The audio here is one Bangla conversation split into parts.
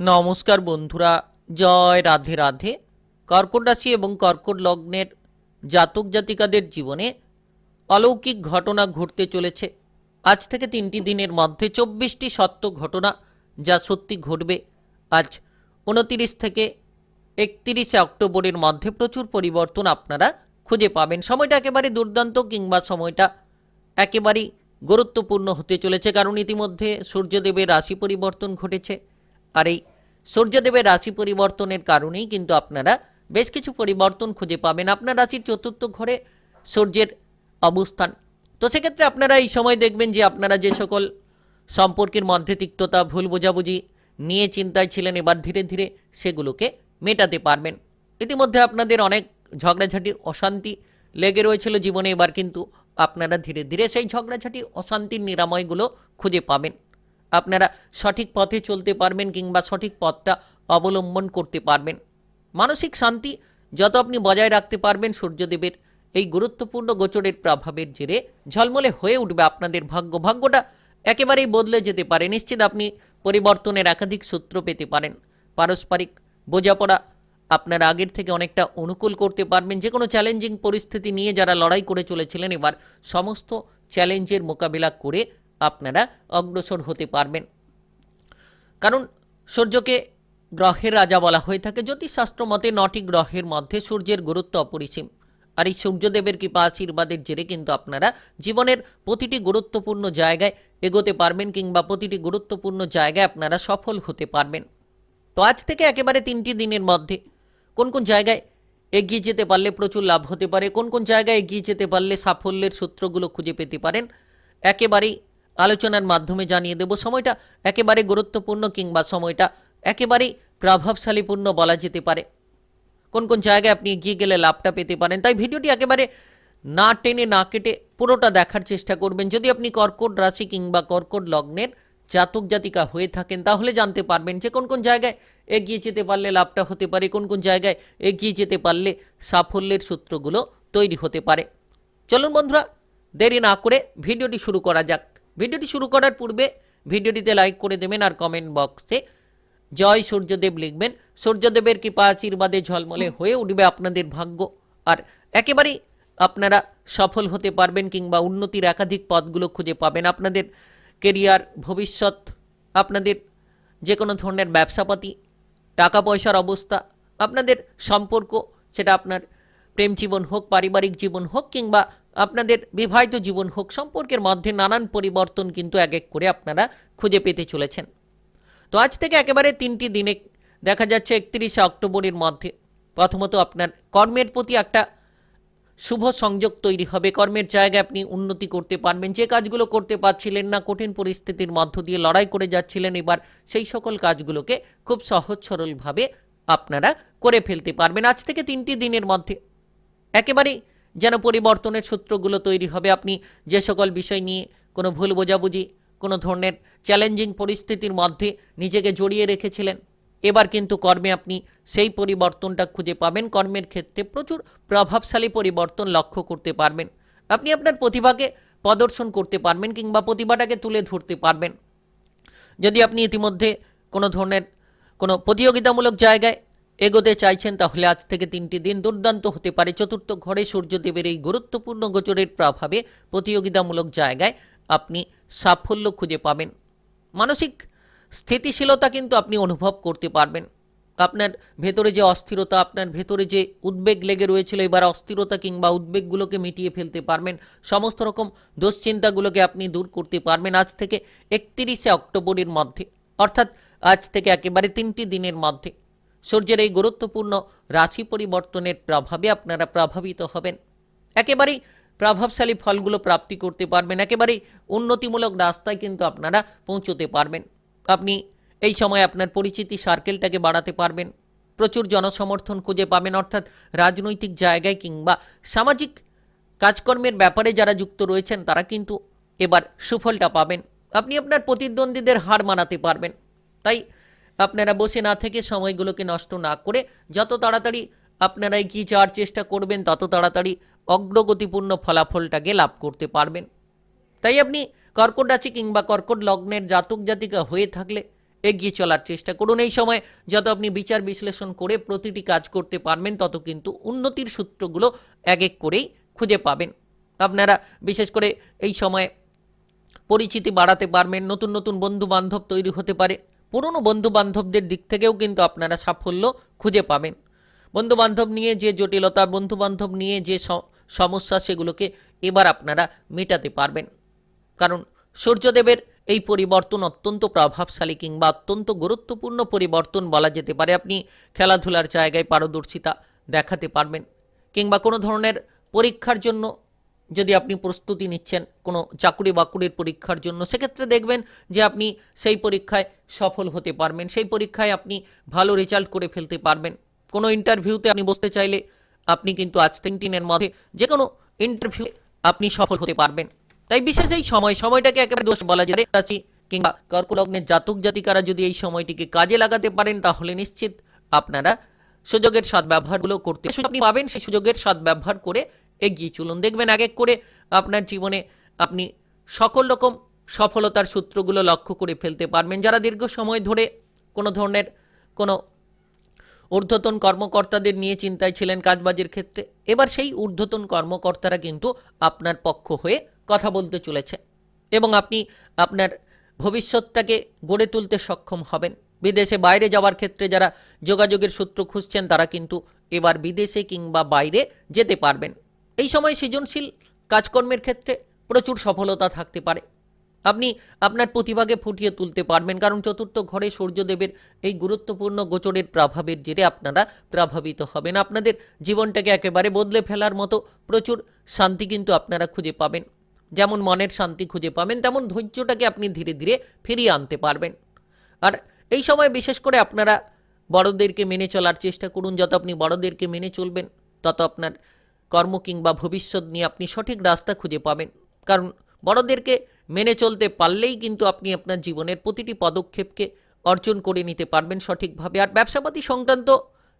নমস্কার বন্ধুরা, জয় রাধে রাধে। কর্কট রাশি এবং কর্কট লগ্নের জাতক জাতিকাদের জীবনে অলৌকিক ঘটনা ঘটতে চলেছে। আজ থেকে তিনটি দিনের মধ্যে চব্বিশটি সত্য ঘটনা যা সত্যি ঘটবে। আজ উনতিরিশ থেকে একতিরিশে অক্টোবরের মধ্যে প্রচুর পরিবর্তন আপনারা খুঁজে পাবেন। সময়টা একেবারে দুর্দান্ত কিংবা সময়টা একেবারেই গুরুত্বপূর্ণ হতে চলেছে, কারণ ইতিমধ্যে সূর্যদেবের রাশি পরিবর্তন ঘটেছে। আর এই সূর্যদেবের রাশি পরিবর্তনের কারণেই কিন্তু আপনারা বেশ কিছু পরিবর্তন খুঁজে পাবেন আপনার রাশির চতুর্থ ঘরে সূর্যের অবস্থান। তো সেক্ষেত্রে আপনারা এই সময় দেখবেন যে আপনারা যে সকল সম্পর্কের মধ্যে তিক্ততা, ভুল বোঝাবুঝি নিয়ে চিন্তায় ছিলেন, এবার ধীরে ধীরে সেগুলোকে মেটাতে পারবেন। ইতিমধ্যে আপনাদের অনেক ঝগড়াঝাটি, অশান্তি লেগে রয়েছিল জীবনে, এবার কিন্তু আপনারা ধীরে ধীরে সেই ঝগড়াঝাটি, অশান্তির নিরাময়গুলো খুঁজে পাবেন। আপনারা সঠিক পথে চলতে পারবেন কিংবা সঠিক পথটা অবলম্বন করতে পারবেন। মানসিক শান্তি যত আপনি বজায় রাখতে পারবেন সূর্যদেবের এই গুরুত্বপূর্ণ গোচরের প্রভাবের জেরে ঝলমলে হয়ে উঠবে আপনাদের ভাগ্য। ভাগ্যটা একেবারেই বদলে যেতে পারে। নিশ্চিত আপনি পরিবর্তনের একাধিক সূত্র পেতে পারেন। পারস্পরিক বোঝাপড়া আপনারা আগের থেকে অনেকটা অনুকূল করতে পারবেন। যে কোনো চ্যালেঞ্জিং পরিস্থিতি নিয়ে যারা লড়াই করে চলেছিলেন, এবার সমস্ত চ্যালেঞ্জের মোকাবিলা করে আপনারা অগ্রসর হতে পারবেন। কারণ সূর্যকে গ্রহের রাজা বলা হয়ে থাকে। জ্যোতিষশাস্ত্র মতে নটি গ্রহের মধ্যে সূর্যের গুরুত্ব অপরিসীম। আর এই সূর্যদেবের কৃপা আশীর্বাদের জেরে কিন্তু আপনারা জীবনের প্রতিটি গুরুত্বপূর্ণ জায়গায় এগোতে পারবেন কিংবা প্রতিটি গুরুত্বপূর্ণ জায়গায় আপনারা সফল হতে পারবেন। তো আজ থেকে একেবারে তিনটি দিনের মধ্যে কোন কোন জায়গায় এগিয়ে যেতে পারলে প্রচুর লাভ হতে পারে, কোন কোন জায়গায় এগিয়ে যেতে পারলে সাফল্যের সূত্রগুলো খুঁজে পেতে পারেন, একেবারেই আলোচনার মাধ্যমে জানিয়ে দেব, সময়টা একেবারে গুরুত্বপূর্ণ কিংবা সময়টা একেবারেই প্রভাবশালীপূর্ণ বলা যেতে পারে। কোন কোন জায়গায় আপনি এগিয়ে গেলে লাভটা পেতে পারেন, তাই ভিডিওটি একেবারে না টেনে, না কেটে পুরোটা দেখার চেষ্টা করবেন। যদি আপনি কর্কট রাশি কিংবা কর্কট লগ্নের জাতক জাতিকা হয়ে থাকেন, তাহলে জানতে পারবেন যে কোন কোন জায়গায় এগিয়ে যেতে পারলে লাভটা হতে পারে, কোন কোন জায়গায় এগিয়ে যেতে পারলে সাফল্যের সূত্রগুলো তৈরি হতে পারে। চলুন বন্ধুরা, দেরি না করে ভিডিওটি শুরু করা যাক। ভিডিওটি শুরু করার পূর্বে ভিডিওটিতে লাইক করে দেবেন আর কমেন্ট বক্সে জয় সূর্যদেব লিখবেন। সূর্যদেবের কৃপা আশীর্বাদে ঝলমলে হয়ে উঠবে আপনাদের ভাগ্য। আর একেবারেই আপনারা সফল হতে পারবেন কিংবা উন্নতির একাধিক পথগুলো খুঁজে পাবেন আপনাদের কেরিয়ার ভবিষ্যৎ, আপনাদের যে কোনো ধরনের ব্যবসাপাতি টাকা পয়সার অবস্থা, আপনাদের সম্পর্ক, সেটা আপনার প্রেম জীবন হোক, পারিবারিক জীবন হোক কিংবা আপনাদের বিবাহিত জীবন হোক, সম্পর্কের মধ্যে নানান পরিবর্তন কিন্তু এক এক করে আপনারা খুঁজে পেতে চলেছেন। তো আজ থেকে একেবারে তিনটি দিনে দেখা যাচ্ছে একত্রিশে অক্টোবরের মধ্যে প্রথমত আপনার কর্মের প্রতি একটা শুভ সংযোগ তৈরি হবে। কর্মের জায়গায় আপনি উন্নতি করতে পারবেন। যে কাজগুলো করতে পারছিলেন না, কঠিন পরিস্থিতির মধ্য দিয়ে লড়াই করে যাচ্ছিলেন, এবার সেই সকল কাজগুলোকে খুব সহজ সরলভাবে আপনারা করে ফেলতে পারবেন। আজ থেকে তিনটি দিনের মধ্যে একেবারেই যেন পরিবর্তনের সূত্রগুলো তৈরি হবে। আপনি যে সকল বিষয় নিয়ে কোনো ভুল বোঝাবুঝি, কোনো ধরনের চ্যালেঞ্জিং পরিস্থিতির মধ্যে নিজেকে জড়িয়ে রেখেছিলেন, এবার কিন্তু কর্মে আপনি সেই পরিবর্তনটা খুঁজে পাবেন। কর্মের ক্ষেত্রে প্রচুর প্রভাবশালী পরিবর্তন লক্ষ্য করতে পারবেন। আপনি আপনার প্রতিভাকে প্রদর্শন করতে পারবেন কিংবা প্রতিভাটাকে তুলে ধরতে পারবেন। যদি আপনি ইতিমধ্যে কোনো ধরনের কোনো প্রতিযোগিতামূলক জায়গায় এগোতে চাইছেন তাহলে আজ থেকে তিনটি দিন দুর্দান্ত হতে পারে। চতুর্থ ঘরে সূর্যদেবের এই গুরুত্বপূর্ণ গোচরের প্রভাবে প্রতিযোগিতামূলক জায়গায় আপনি সাফল্য খুঁজে পাবেন। মানসিক স্থিতিশীলতা কিন্তু আপনি অনুভব করতে পারবেন। আপনার ভেতরে যে অস্থিরতা, আপনার ভেতরে যে উদ্বেগ লেগে রয়েছিল, এবার অস্থিরতা কিংবা উদ্বেগগুলোকে মিটিয়ে ফেলতে পারবেন। সমস্ত রকম দুশ্চিন্তাগুলোকে আপনি দূর করতে পারবেন আজ থেকে একত্রিশে অক্টোবরের মধ্যে। অর্থাৎ আজ থেকে একেবারে তিনটি দিনের মধ্যে। সূর্যের এই গুরুত্বপূর্ণ রাশি পরিবর্তনের প্রভাবে আপনারা প্রভাবিত হবেন। একেবারেই প্রভাবশালী ফলগুলো প্রাপ্তি করতে পারবেন, একেবারেই উন্নতিমূলক রাস্তায় কিন্তু আপনারা পৌঁছতে পারবেন। আপনি এই সময় আপনার পরিচিতি সার্কেলটাকে বাড়াতে পারবেন, প্রচুর জনসমর্থন খুঁজে পাবেন, অর্থাৎ রাজনৈতিক জায়গায় কিংবা সামাজিক কাজকর্মের ব্যাপারে যারা যুক্ত রয়েছেন, তারা কিন্তু এবার সুফলটা পাবেন। আপনি আপনার প্রতিদ্বন্দ্বীদের হার মানাতে পারবেন। তাই আপনারা বসে না থেকে সময়গুলোকে নষ্ট না করে যত তাড়াতাড়ি আপনারা এগিয়ে যাওয়ার চেষ্টা করবেন, তত তাড়াতাড়ি অগ্রগতিপূর্ণ ফলাফলটাকে লাভ করতে পারবেন। তাই আপনি কর্কট রাশি কিংবা কর্কট লগ্নের জাতক জাতিকা হয়ে থাকলে এগিয়ে চলার চেষ্টা করুন। এই সময় যত আপনি বিচার বিশ্লেষণ করে প্রতিটি কাজ করতে পারবেন, তত কিন্তু উন্নতির সূত্রগুলো এক এক করেই খুঁজে পাবেন। আপনারা বিশেষ করে এই সময়ে পরিচিতি বাড়াতে পারবেন, নতুন নতুন বন্ধু বান্ধব তৈরি হতে পারে পুরনো বন্ধু বান্ধবদের দিক থেকেও কিন্তু আপনারা সাফল্য খুঁজে পাবেন। বন্ধু বান্ধব নিয়ে যে জটিলতা বন্ধু বান্ধব নিয়ে যে সমস্যা সেগুলোকে এবার আপনারা মেটাতে পারবেন। কারণ সূর্যদেবের এই পরিবর্তন অত্যন্ত প্রভাবশালী কিংবা অত্যন্ত গুরুত্বপূর্ণ পরিবর্তন বলা যেতে পারে, আপনি খেলাধুলার জায়গায় পারদর্শিতা দেখাতে পারবেন। কিংবা কোনো ধরনের পরীক্ষার জন্য যদি আপনি প্রস্তুতি নিচ্ছেন কোনো চাকুরি বাকুরির পরীক্ষার জন্য, সেক্ষেত্রে দেখবেন যে আপনি সেই পরীক্ষায় সফল হতে পারবেন, সেই পরীক্ষায় আপনি ভালো রেজাল্ট করে ফেলতে পারবেন। কোনো ইন্টারভিউতে আপনি বসতে চাইলে আপনি কিন্তু আজ তিন দিনের মধ্যে যে কোনো ইন্টারভিউ আপনি সফল হতে পারবেন। তাই বিশেষ এই সময়, সময়টাকে একেবারে দোষ বলা যায়। আছি কিংবা কর্কলগ্নের জাতক জাতিকারা যদি এই সময়টিকে কাজে লাগাতে পারেন, তাহলে নিশ্চিত আপনারা সুযোগের সদ্ব্যবহারগুলো করতে আপনি পাবেন সেই সুযোগের সদ্ব্যবহার করে এগিয়ে চলুন। দেখবেন এক এক করে আপনার জীবনে আপনি সকল রকম সফলতার সূত্রগুলো লক্ষ্য করে ফেলতে পারবেন। যারা দীর্ঘ সময় ধরে কোনো ধরনের কোনো ঊর্ধ্বতন কর্মকর্তাদের নিয়ে চিন্তায় ছিলেন কাজবাজের ক্ষেত্রে, এবার সেই ঊর্ধ্বতন কর্মকর্তারা কিন্তু আপনার পক্ষ হয়ে কথা বলতে চলেছে এবং আপনি আপনার ভবিষ্যৎটাকে গড়ে তুলতে সক্ষম হবেন। বিদেশে বাইরে যাওয়ার ক্ষেত্রে যারা যোগাযোগের সূত্র খুঁজছেন, তারা কিন্তু এবার বিদেশে কিংবা বাইরে যেতে পারবেন। এই সময় সৃজনশীল কাজকর্মের ক্ষেত্রে প্রচুর সফলতা থাকতে পারে। আপনি আপনার প্রতিভাকে ফুটিয়ে তুলতে পারবেন, কারণ চতুর্থ ঘরে সূর্যদেবের এই গুরুত্বপূর্ণ গোচরের প্রভাবের জেরে আপনারা প্রভাবিত হবেন। আপনাদের জীবনটাকে একেবারে বদলে ফেলার মতো প্রচুর শান্তি কিন্তু আপনারা খুঁজে পাবেন। যেমন মনের শান্তি খুঁজে পাবেন, তেমন ধৈর্যটাকে আপনি ধীরে ধীরে ফিরিয়ে আনতে পারবেন। আর এই সময় বিশেষ করে আপনারা বড়দেরকে মেনে চলার চেষ্টা করুন। যত আপনি বড়দেরকে মেনে চলবেন, তত আপনার কর্ম কিংবা ভবিষ্যৎ নিয়ে আপনি সঠিক রাস্তা খুঁজে পাবেন। কারণ বড়দেরকে মেনে চলতে পারলেই কিন্তু আপনি আপনার জীবনের প্রতিটি পদক্ষেপকে অর্জন করে নিতে পারবেন সঠিকভাবে। আর ব্যবসাপাতি সংক্রান্ত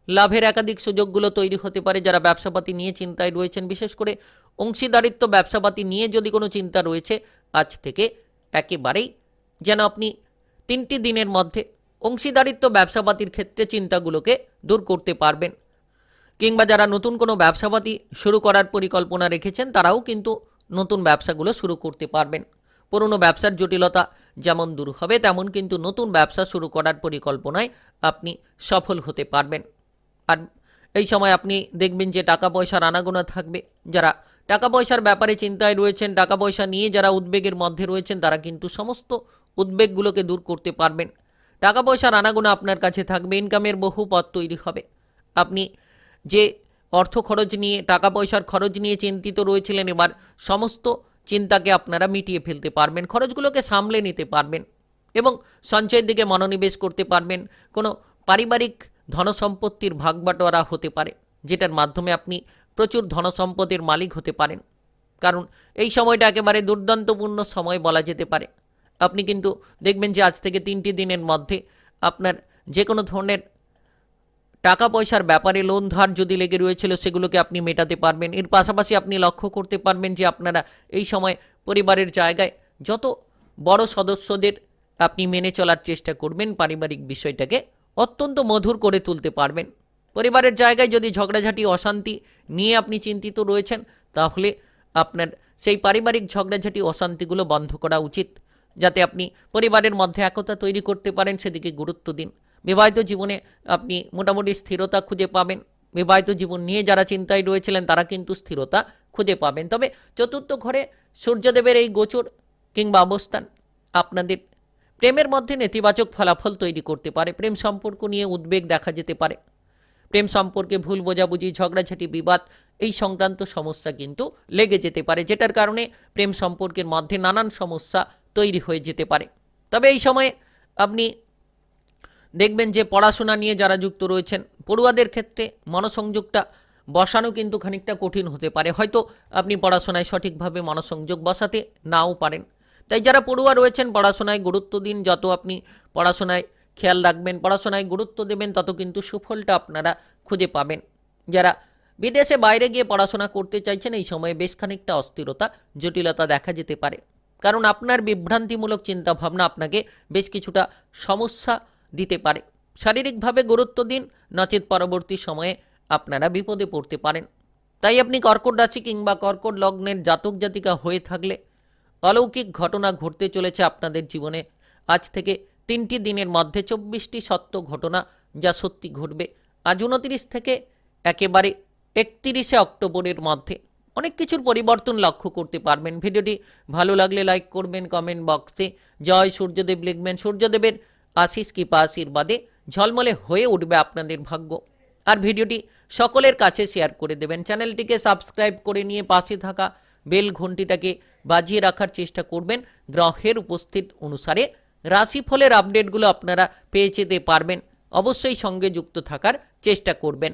লাভের একাধিক সুযোগগুলো তৈরি হতে পারে যারা ব্যবসাপাতি নিয়ে চিন্তায় রয়েছেন। বিশেষ করে অংশীদারিত্ব ব্যবসাপাতি নিয়ে যদি কোনো চিন্তা রয়েছে, আজ থেকে একেবারেই যেন আপনি তিনটি দিনের মধ্যে অংশীদারিত্ব ব্যবসাপাতির ক্ষেত্রে চিন্তাগুলোকে দূর করতে পারবেন। কিংবা যারা নতুন কোনো ব্যবসাপাতি শুরু করার পরিকল্পনা রেখেছেন, তারাও কিন্তু নতুন ব্যবসাগুলো শুরু করতে পারবেন। পুরনো ব্যবসার জটিলতা যেমন দূর হবে, তেমন কিন্তু নতুন ব্যবসা শুরু করার পরিকল্পনায় আপনি সফল হতে পারবেন। আর এই সময় আপনি দেখবেন যে টাকা পয়সার আনাগোনা থাকবে। যারা টাকা পয়সার ব্যাপারে চিন্তায় রয়েছেন টাকা পয়সা নিয়ে যারা উদ্বেগের মধ্যে রয়েছেন, তারা কিন্তু সমস্ত উদ্বেগগুলোকে দূর করতে পারবেন। টাকা পয়সার আনাগোনা আপনার কাছে থাকবে, ইনকামের বহু পথ তৈরি হবে। আপনি যে অর্থ খরচ নিয়ে টাকা পয়সার খরচ নিয়ে চিন্তিত রয়েছিলেন, এবার সমস্ত চিন্তাকে আপনারা মিটিয়ে ফেলতে পারবেন, খরচগুলোকে সামলে নিতে পারবেন এবং সঞ্চয়ের দিকে মনোনিবেশ করতে পারবেন। কোনো পারিবারিক ধনসম্পত্তির ভাগ বাটোয়ারা হতে পারে, যেটার মাধ্যমে আপনি প্রচুর ধনসম্পদের মালিক হতে পারেন। কারণ এই সময়টা একেবারে দুর্দান্তপূর্ণ সময় বলা যেতে পারে। আপনি কিন্তু দেখবেন যে আজ থেকে তিনটি দিনের মধ্যে আপনার যে কোনো ধরনের টাকা পয়সার ব্যাপারে লোন ধার যদি লেগে রয়েছিল, সেগুলোকে আপনি মেটাতে পারবেন। এর পাশাপাশি আপনি লক্ষ্য করতে পারবেন যে আপনারা এই সময় পরিবারের জায়গায় যত বড় সদস্যদের আপনি মেনে চলার চেষ্টা করবেন, পারিবারিক বিষয়টাকে অত্যন্ত মধুর করে তুলতে পারবেন। পরিবারের জায়গায় যদি ঝগড়াঝাটি, অশান্তি নিয়ে আপনি চিন্তিত রয়েছেন, তাহলে আপনার সেই পারিবারিক ঝগড়াঝাটি, অশান্তিগুলো বন্ধ করা উচিত। যাতে আপনি পরিবারের মধ্যে একতা তৈরি করতে পারেন, সেদিকে গুরুত্ব দিন। বিবাহিত জীবনে আপনি মোটামুটি স্থিরতা খুঁজে পাবেন। বিবাহিত জীবন নিয়ে যারা চিন্তায় রয়েছিলেন, তারা কিন্তু স্থিরতা খুঁজে পাবেন। তবে চতুর্থ ঘরে সূর্যদেবের এই গোচর কিংবা অবস্থান আপনাদের প্রেমের মধ্যে নেতিবাচক ফলাফল তৈরি করতে পারে। প্রেম সম্পর্ক নিয়ে উদ্বেগ দেখা যেতে পারে। প্রেম সম্পর্কে ভুল বোঝাবুঝি, ঝগড়াঝাটি, বিবাদ, এই সংক্রান্ত সমস্যা কিন্তু লেগে যেতে পারে, যেটার কারণে প্রেম সম্পর্কের মধ্যে নানান সমস্যা তৈরি হয়ে যেতে পারে। তবে এই সময়ে আপনি দেখবেন যে পড়াশোনা নিয়ে যারা যুক্ত রয়েছেন, পড়ুয়াদের ক্ষেত্রে মনসংযোগটা বসানো কিন্তু খানিকটা কঠিন হতে পারে। হয়তো আপনি পড়াশোনায় সঠিকভাবে মনসংযোগ বসাতে নাও পারেন। তাই যারা পড়ুয়া রয়েছেন, পড়াশোনায় গুরুত্ব দিন, যত আপনি পড়াশোনায় খেয়াল রাখবেন, পড়াশোনায় গুরুত্ব দেবেন, তত কিন্তু সুফলটা আপনারা খুঁজে পাবেন। যারা বিদেশে বাইরে গিয়ে পড়াশোনা করতে চাইছেন, এই সময়ে বেশ খানিকটা অস্থিরতা, জটিলতা দেখা যেতে পারে। কারণ আপনার বিভ্রান্তিমূলক চিন্তাভাবনা আপনাকে বেশ কিছুটা সমস্যা দিতে পারে। শারীরিকভাবে গুরুত্ব দিন নচেত পরবর্তী সময়ে আপনারা বিপদে পড়তে পারেন। তাই আপনি কর্কট রাশি কিংবা কর্কট লগ্নের জাতক জাতিকা হয়ে থাকলে অলৌকিক ঘটনা ঘটতে চলেছে আপনাদের জীবনে। আজ থেকে তিনটি দিনের মধ্যে চব্বিশটি সত্য ঘটনা যা সত্যি ঘটবে। আজ উনতিরিশ থেকে একেবারে একত্রিশে অক্টোবরের মধ্যে অনেক কিছুর পরিবর্তন লক্ষ্য করতে পারবেন। ভিডিওটি ভালো লাগলে লাইক করবেন, কমেন্ট বক্সে জয় সূর্যদেব লিখবেন। সূর্যদেবের আশিস কৃপা আশীর্বাদে ঝলমলে হয়ে উঠবে আপনাদের ভাগ্য। আর ভিডিওটি সকলের কাছে শেয়ার করে দেবেন। চ্যানেলটিকে সাবস্ক্রাইব করে নিয়ে পাশে থাকা বেল ঘন্টিটাকে বাজিয়ে রাখার চেষ্টা করবেন। গ্রহের উপস্থিত অনুসারে রাশিফলের আপডেটগুলো আপনারা পেয়ে যেতে পারবেন। অবশ্যই সঙ্গে যুক্ত থাকার চেষ্টা করবেন।